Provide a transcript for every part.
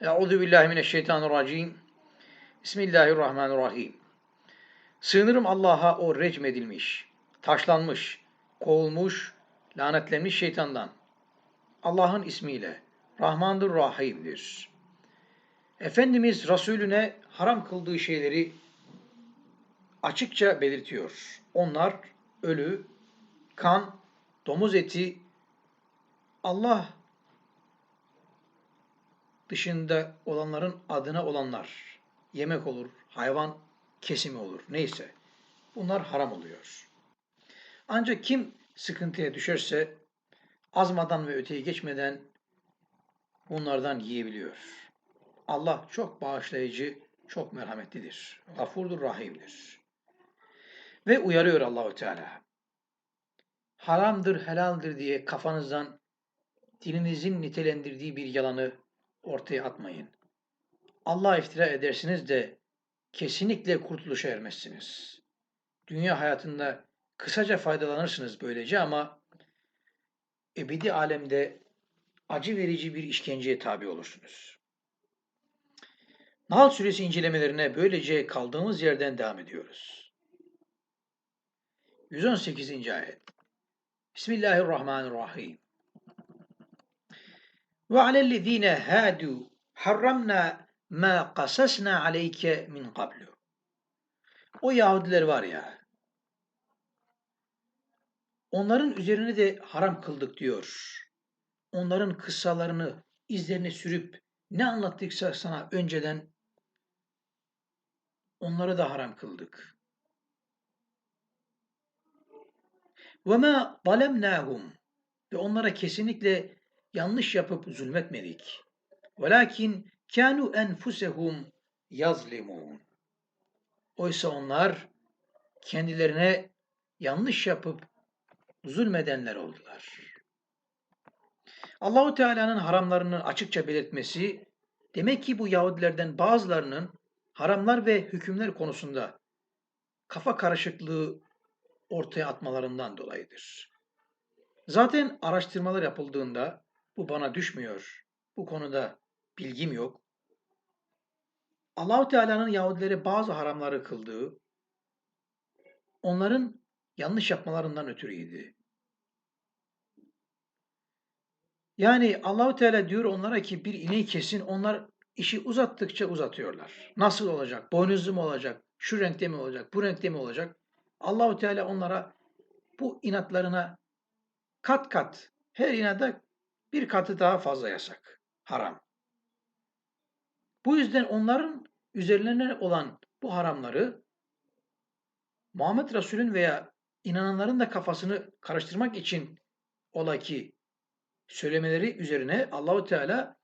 Euzu billahi mineşşeytanirracim. Bismillahirrahmanirrahim. Sığınırım Allah'a o recm edilmiş, taşlanmış, kovulmuş, lanetlenmiş şeytandan. Allah'ın ismiyle. Rahmandır, Rahim'dir. Efendimiz Resulüne haram kıldığı şeyleri açıkça belirtiyor. Onlar ölü, kan, domuz eti, Allah dışında olanların adına olanlar, yemek olur, hayvan kesimi olur, neyse. Bunlar haram oluyor. Ancak kim sıkıntıya düşerse azmadan ve öteye geçmeden bunlardan yiyebiliyor. Allah çok bağışlayıcı, çok merhametlidir. Gafurdur, rahimdir. Ve uyarıyor Allahu Teala. Haramdır, helaldir diye kafanızdan dilinizin nitelendirdiği bir yalanı ortaya atmayın. Allah iftira edersiniz de kesinlikle kurtuluşa ermezsiniz. Dünya hayatında kısaca faydalanırsınız böylece ama ebedi alemde acı verici bir işkenceye tabi olursunuz. Nahl suresi incelemelerine böylece kaldığımız yerden devam ediyoruz. 118. ayet. Bismillahirrahmanirrahim. Ve alellezine hadu harramna ma kasasna aleyke min qablu. O Yahudiler var ya, onların üzerine de haram kıldık diyor. Onların kıssalarını, izlerini sürüp ne anlattıksa sana önceden onları da haram kıldık. Ve ma zalemnahum ve onlara kesinlikle yanlış yapıp zulmetmedik. Velakin kanu enfusehum yazlimun. Oysa onlar kendilerine yanlış yapıp zulmedenler oldular. Allahu Teala'nın haramlarını açıkça belirtmesi demek ki bu Yahudilerden bazılarının haramlar ve hükümler konusunda kafa karışıklığı ortaya atmalarından dolayıdır. Zaten araştırmalar yapıldığında bu bana düşmüyor. Bu konuda bilgim yok. Allahu Teala'nın Yahudilere bazı haramları kıldığı onların yanlış yapmalarından ötürüydü. Yani Allahu Teala diyor onlara ki bir ineği kesin onlar işi uzattıkça uzatıyorlar. Nasıl olacak? Boynuzlu mu olacak? Şu renkte mi olacak? Bu renkte mi olacak? Allahu Teala onlara bu inatlarına kat kat her inada bir katı daha fazla yasak. Haram. Bu yüzden onların üzerlerine olan bu haramları Muhammed Resul'ün veya inananların da kafasını karıştırmak için ola ki söylemeleri üzerine Allahu Teala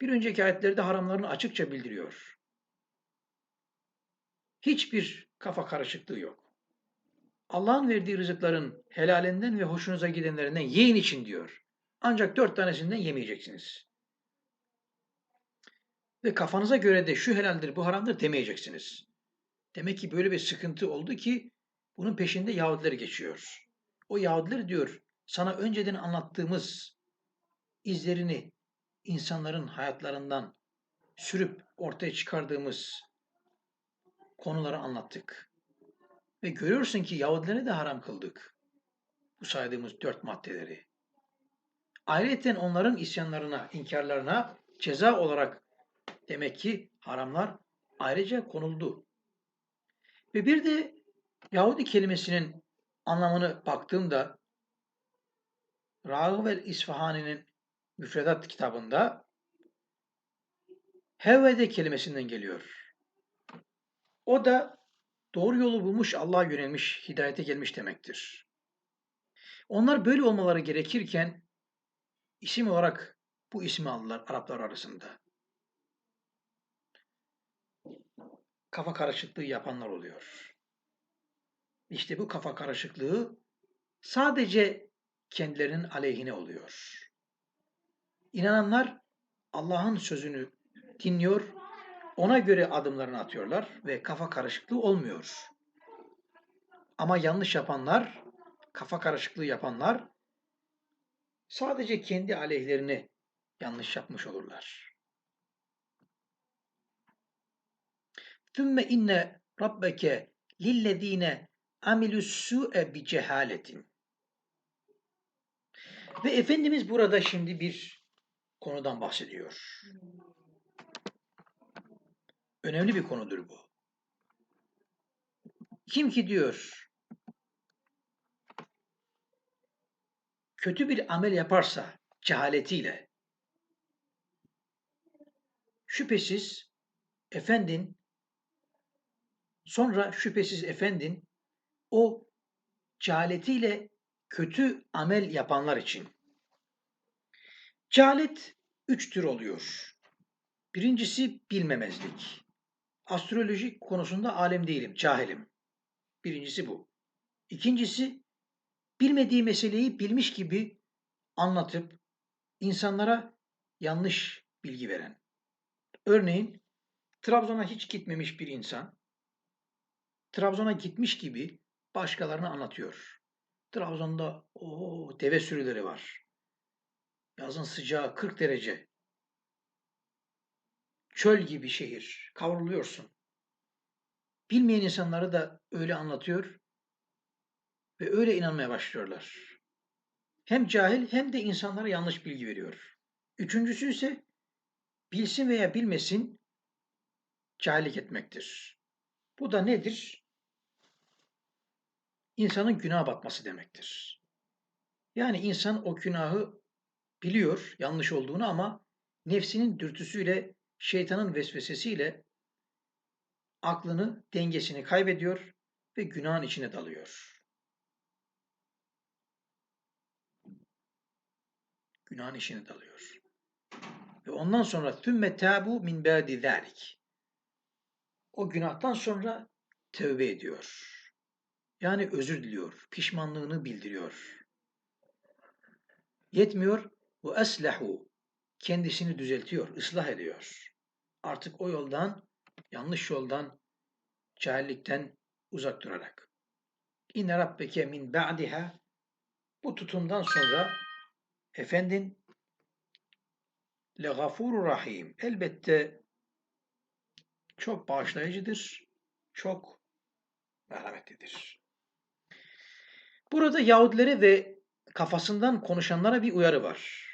bir önceki ayetlerde haramlarını açıkça bildiriyor. Hiçbir kafa karışıklığı yok. Allah'ın verdiği rızıkların helalinden ve hoşunuza gidenlerinden yiyin için diyor. Ancak dört tanesinden yemeyeceksiniz. Ve kafanıza göre de şu helaldir, bu haramdır demeyeceksiniz. Demek ki böyle bir sıkıntı oldu ki bunun peşinde Yahudiler geçiyor. O Yahudiler diyor sana önceden anlattığımız izlerini insanların hayatlarından sürüp ortaya çıkardığımız konuları anlattık. Ve görüyorsun ki Yahudilere de haram kıldık. Bu saydığımız dört maddeleri. Ayrıca onların isyanlarına, inkarlarına ceza olarak demek ki haramlar ayrıca konuldu. Ve bir de Yahudi kelimesinin anlamını baktığımda Rağıvel İsfahani'nin müfredat kitabında hevvede kelimesinden geliyor. O da doğru yolu bulmuş, Allah'a yönelmiş, hidayete gelmiş demektir. Onlar böyle olmaları gerekirken isim olarak bu ismi aldılar Araplar arasında. Kafa karışıklığı yapanlar oluyor. İşte bu kafa karışıklığı sadece kendilerinin aleyhine oluyor. İnananlar Allah'ın sözünü dinliyor, ona göre adımlarını atıyorlar ve kafa karışıklığı olmuyor. Ama yanlış yapanlar, kafa karışıklığı yapanlar sadece kendi aleyhlerini yanlış yapmış olurlar. Tümme inne rabbeke lillezine amilüssü'e bi cehaletin. Ve Efendimiz burada şimdi bir konudan bahsediyor. Önemli bir konudur bu. Kim ki diyor kötü bir amel yaparsa cehaletiyle şüphesiz efendin sonra şüphesiz efendin o cehaletiyle kötü amel yapanlar için. Cehalet üç tür oluyor. Birincisi bilmemezlik. Astroloji konusunda alem değilim, cahilim. Birincisi bu. İkincisi bilmediği meseleyi bilmiş gibi anlatıp insanlara yanlış bilgi veren. Örneğin Trabzon'a hiç gitmemiş bir insan Trabzon'a gitmiş gibi başkalarına anlatıyor. Trabzon'da o deve sürüleri var. Yazın sıcağı 40 derece. Çöl gibi şehir. Kavruluyorsun. Bilmeyen insanları da öyle anlatıyor ve öyle inanmaya başlıyorlar. Hem cahil hem de insanlara yanlış bilgi veriyor. Üçüncüsü ise bilsin veya bilmesin cahillik etmektir. Bu da nedir? İnsanın günah batması demektir. Yani insan o günahı biliyor yanlış olduğunu ama nefsinin dürtüsüyle, şeytanın vesvesesiyle aklını, dengesini kaybediyor ve günahın içine dalıyor. Günahın içine dalıyor. Ve ondan sonra tümme tabu min ba'di zalik. O günahtan sonra tövbe ediyor. Yani özür diliyor, pişmanlığını bildiriyor. Yetmiyor, bu eslehu kendisini düzeltiyor, ıslah ediyor. Artık o yoldan, yanlış yoldan, cahillikten uzak durarak. İnne rabbeke min ba'diha bu tutumdan sonra efendin le gafurur rahim elbette çok bağışlayıcıdır, çok merhametlidir. Burada Yahudilere ve kafasından konuşanlara bir uyarı var.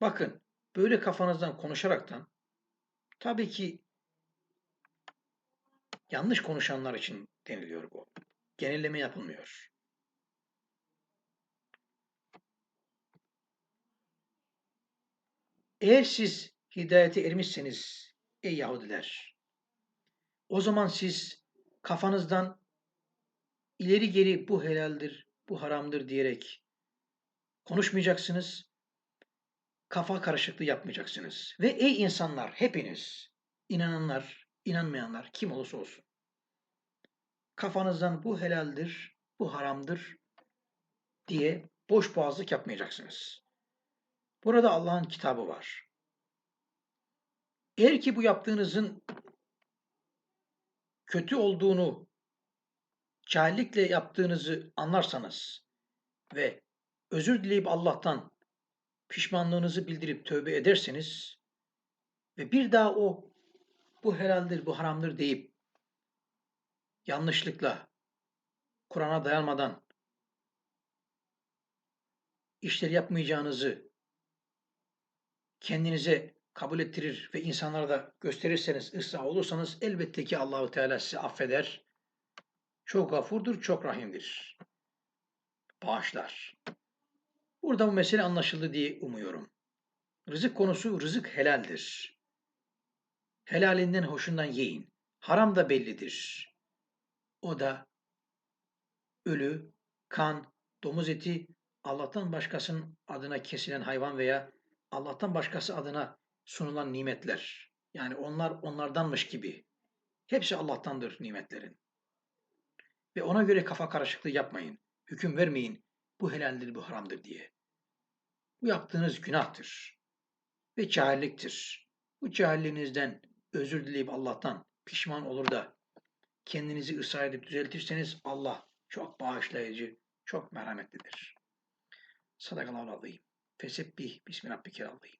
Bakın, böyle kafanızdan konuşaraktan tabii ki yanlış konuşanlar için deniliyor bu. Genelleme yapılmıyor. Eğer siz hidayete ermişseniz ey Yahudiler o zaman siz kafanızdan ileri geri bu helaldir, bu haramdır diyerek konuşmayacaksınız. Kafa karışıklığı yapmayacaksınız. Ve ey insanlar hepiniz, inananlar, inanmayanlar kim olursa olsun. Kafanızdan bu helaldir, bu haramdır diye boş boğazlık yapmayacaksınız. Burada Allah'ın kitabı var. Eğer ki bu yaptığınızın kötü olduğunu cahillikle yaptığınızı anlarsanız ve özür dileyip Allah'tan pişmanlığınızı bildirip tövbe ederseniz ve bir daha o bu helaldir, bu haramdır deyip yanlışlıkla Kur'an'a dayanmadan işleri yapmayacağınızı kendinize kabul ettirir ve insanlara da gösterirseniz, ıslah olursanız elbette ki Allahu Teala sizi affeder çok gafurdur, çok rahimdir. Bağışlar. Burada bu mesele anlaşıldı diye umuyorum. Rızık konusu rızık helaldir. Helalinden hoşundan yiyin. Haram da bellidir. O da ölü, kan, domuz eti, Allah'tan başkasının adına kesilen hayvan veya Allah'tan başkası adına sunulan nimetler. Yani onlar onlardanmış gibi. Hepsi Allah'tandır nimetlerin. Ve ona göre kafa karışıklığı yapmayın. Hüküm vermeyin. Bu helaldir, bu haramdır diye. Bu yaptığınız günahtır. Ve cahilliktir. Bu cahilliğinizden özür dileyip Allah'tan pişman olur da kendinizi ısrar edip düzeltirseniz Allah çok bağışlayıcı, çok merhametlidir. Sadakallahu azim. Fesebbih bismillahirrahmanirrahim.